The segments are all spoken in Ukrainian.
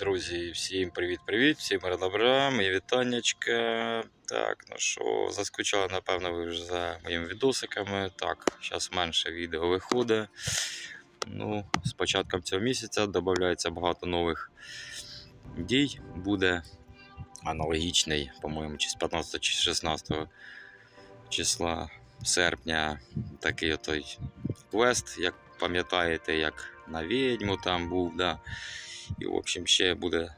Друзі, всім привіт-привіт, всім добра, мої вітаннячка. Так, ну що, заскучали, напевно, ви вже за моїми відосиками. Так, зараз менше відео виходить. Ну, з початком цього місяця додається багато нових дій. Буде аналогічний, по-моєму, чи з 15 чи 16 числа серпня такий отой квест, як пам'ятаєте, як на відьму там був. Да. І, в общем, ще буде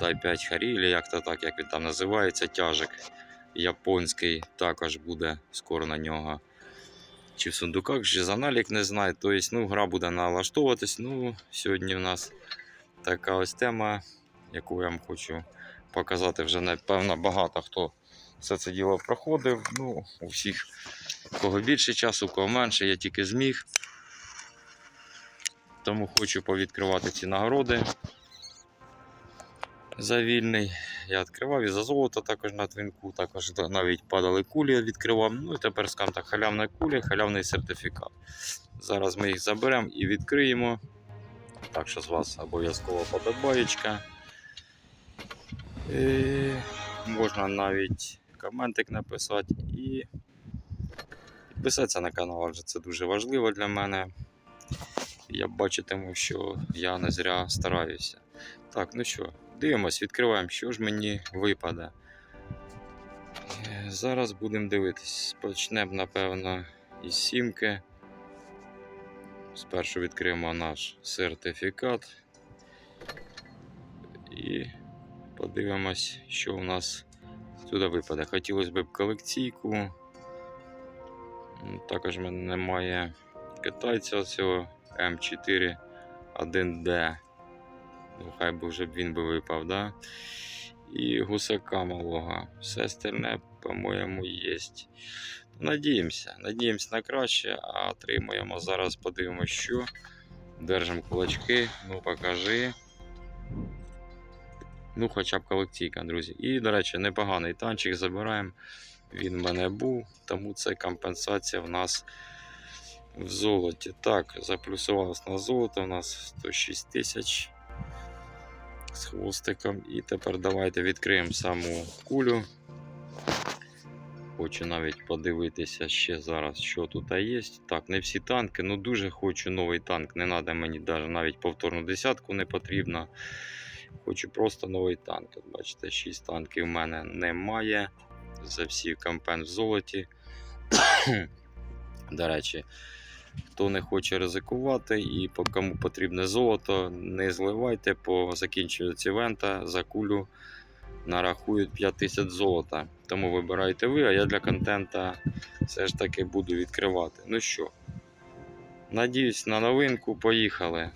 дай 5 харілі, як то так, як він там називається, тяжик японський, також буде скоро на нього. Чи в сундуках, чи за налік, не знаю. Тобто, ну, гра буде налаштовуватись. Ну, сьогодні в нас така ось тема, яку я вам хочу показати. Вже напевно багато хто все це діло проходив. Ну, у всіх, кого більше часу, у кого менше, я тільки зміг. Тому хочу повідкривати ці нагороди. За вільний. Я відкривав і за золото також на твінку, також навіть падали кулі, я відкривав. Ну і тепер скажімо так, халявна куля, халявний сертифікат. Зараз ми їх заберемо і відкриємо. Так що з вас обов'язково подобаєчка. І можна навіть коментик написати і підписатися на канал, адже це дуже важливо для мене. Я бачитиму, що я не зря стараюся. Так, ну що, дивимось, відкриваємо, що ж мені випаде. Е, Зараз будемо дивитись. Почнемо, напевно, із сімки. Спершу відкриємо наш сертифікат. І подивимось, що у нас сюди випаде. Хотілося б колекційку. Також в мене немає китайця цього М4 1D. Ну, хай би вже б він би випав, да? І гусака малого. Все остальне, по-моєму, є. Надіємося, надіємося на краще, а отримуємо зараз, подивимося, що. Держимо кулачки, ну покажи. Ну, хоча б колекційка, друзі. І, до речі, непоганий танчик забираємо. Він в мене був, тому це компенсація в нас в золоті. Так, заплюсувалось на золото у нас 106 тисяч з хвостиком. І тепер давайте відкриємо саму кулю. Хочу навіть подивитися ще зараз, що тут є. Так, не всі танки, ну дуже хочу новий танк. Не треба мені навіть повторну десятку не потрібно. Хочу просто новий танк. Бачите, 6 танків в мене немає. За всі кампен в золоті. До речі, хто не хоче ризикувати і по кому потрібне золото, не зливайте, по закінчується івента за кулю нарахують 5000 золота. Тому вибирайте ви, а я для контента все ж таки буду відкривати. Ну що, надіюсь на новинку, поїхали.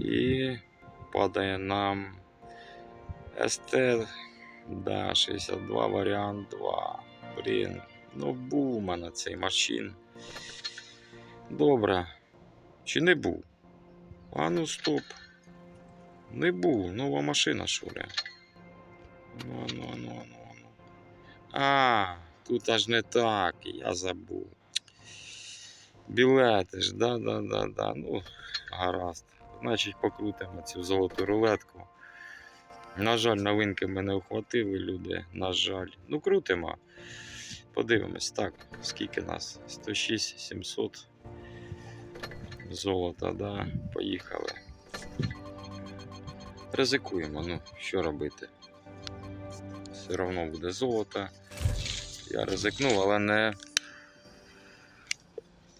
І падає нам СТ да, 62 варіант 2. Блін, ну був у мене цей машин. Добре. Чи не був? А ну стоп. Не був, нова машина, ли? Ну, ну, ну, ну, ну. А, тут аж не так, я забув. Білети ж, да, да, да, да. Ну, гаразд. Значить, покрутимо цю золоту рулетку. На жаль, новинки мене ухватили люди. На жаль. Ну, крутимо. Подивимось. Так, скільки нас? 106 700 золота, да. Поїхали. Ризикуємо, ну, що робити? Все одно буде золото. Я ризикнув, але не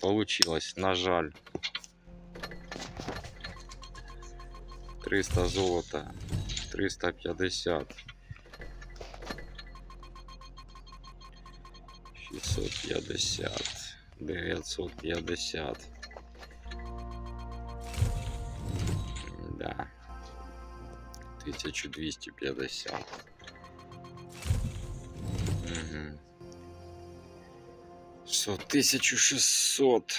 получилось, на жаль. 300 золота, 350. 650, 950. Да. 1250. Угу. Що, 1600.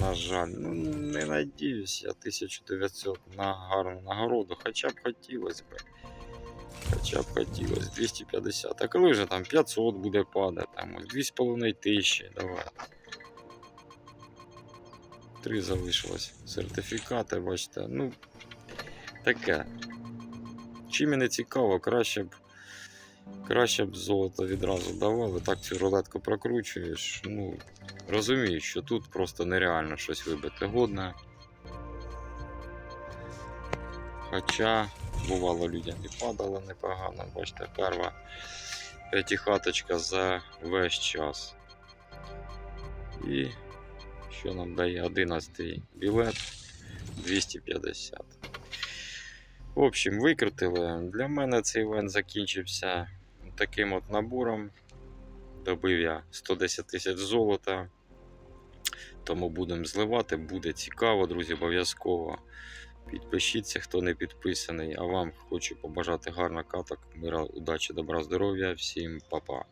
На жаль, ну не надіюсь я 1900 на гарну нагороду, хоча б хотілося б. Хоча б хотілося 250. А коли вже там 500 буде падати, там ось 2,5 тисячі, давай. три залишилось. Сертифікати, бачите. Ну, таке. Чим і не цікаво, краще б. Краще б золото відразу давали, так цю рулетку прокручуєш. Ну, розумієш, що тут просто нереально щось вибити годне. Хоча бувало людям і падало непогано. Бачите, перша п'ятихаточка за весь час. І що нам дає 11 білет 250. В общем, викрутили. Для мене цей івент закінчився таким от набором. Добив я 110 тисяч золота. Тому будемо зливати, буде цікаво, друзі, обов'язково. Підпишіться, хто не підписаний. А вам хочу побажати гарна каток, мира, удачі, добра, здоров'я. Всім па-па.